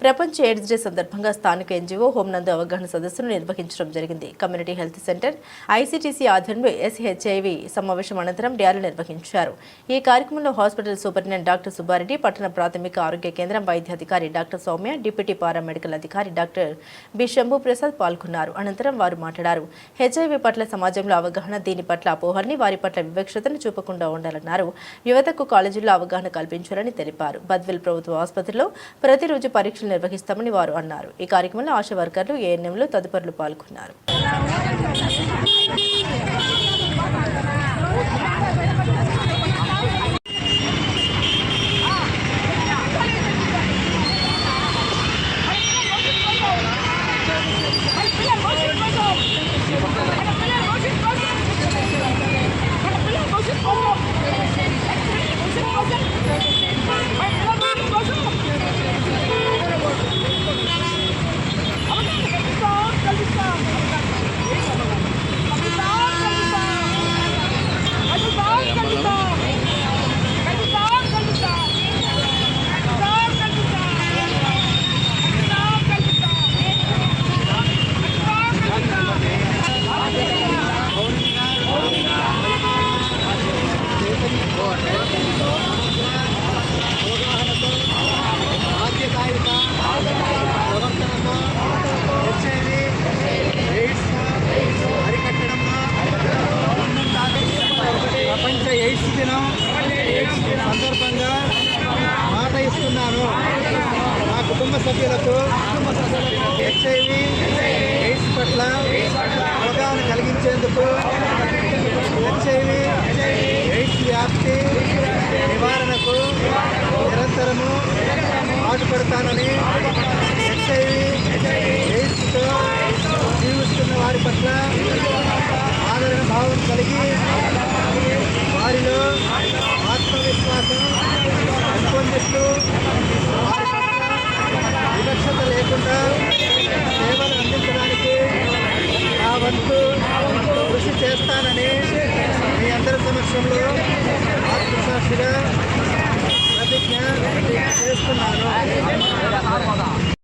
ప్రపంచ AIDS day సందర్భంగా స్థానిక ఎన్జిఓ హోంనందు అవగాహన సదస్సును నిర్వహించడం జరిగింది. కమ్యూనిటీ హెల్త్ సెంటర్ ఐసీటీసీ ఆధ్వర్యంలో ఎస్హెచ్ఐవి సమావేశం అనంతరం ర్యాలీ నిర్వహించారు. ఈ కార్యక్రమంలో హాస్పిటల్ సూపరింటెండెంట్ డాక్టర్ సుబ్బారెడ్డి పట్టణ ప్రాథమిక ఆరోగ్య కేంద్రం వైద్యాధికారి డాక్టర్ సౌమ్య డిప్యూటీ పారామెడికల్ అధికారి డాక్టర్ బి శంభు ప్రసాద్ పాల్గొన్నారు. అనంతరం వారు మాట్లాడారు. హెచ్ఐవి పట్ల సమాజంలో అవగాహన దీని పట్ల అపోహల్ని వారి పట్ల వివక్షతను చూపకుండా ఉండాలన్నారు. యువతకు కాలేజీల్లో అవగాహన కల్పించాలని తెలిపారు. బద్వెల్ ప్రభుత్వ ఆసుపత్రిలో ప్రతిరోజు పరీక్షలు నిర్వహిస్తామని వారు అన్నారు. ఈ కార్యక్రమంలో ఆశా వర్కర్లు ఏఎన్ఎంలు తదుపరులు పాల్గొన్నారు. ప్రపంచ ఎయిడ్స్ దినం సందర్భంగా మాట ఇస్తున్నాను నా కుటుంబ సభ్యులకు హెచ్ఐవి ఎయిడ్స్ పట్ల అవగాహన కలిగించేందుకు హెచ్ఐవి ఎయిడ్స్ వ్యాప్తి నివారణకు నిరంతరము పాటుపడతానని హెచ్ఐవి ఎయిడ్స్తో జీవిస్తున్న వారి పట్ల ఆదరణ భావం కలిగి వారిలో ఆత్మవిశ్వాసం పెంపొందిస్తూ వారి పట్ల వివక్షత లేకుండా సేవలు అందించడానికి నా వంతు కృషి చేస్తానని మీ అందరి సమక్షంలో ఆత్మసాక్షిగా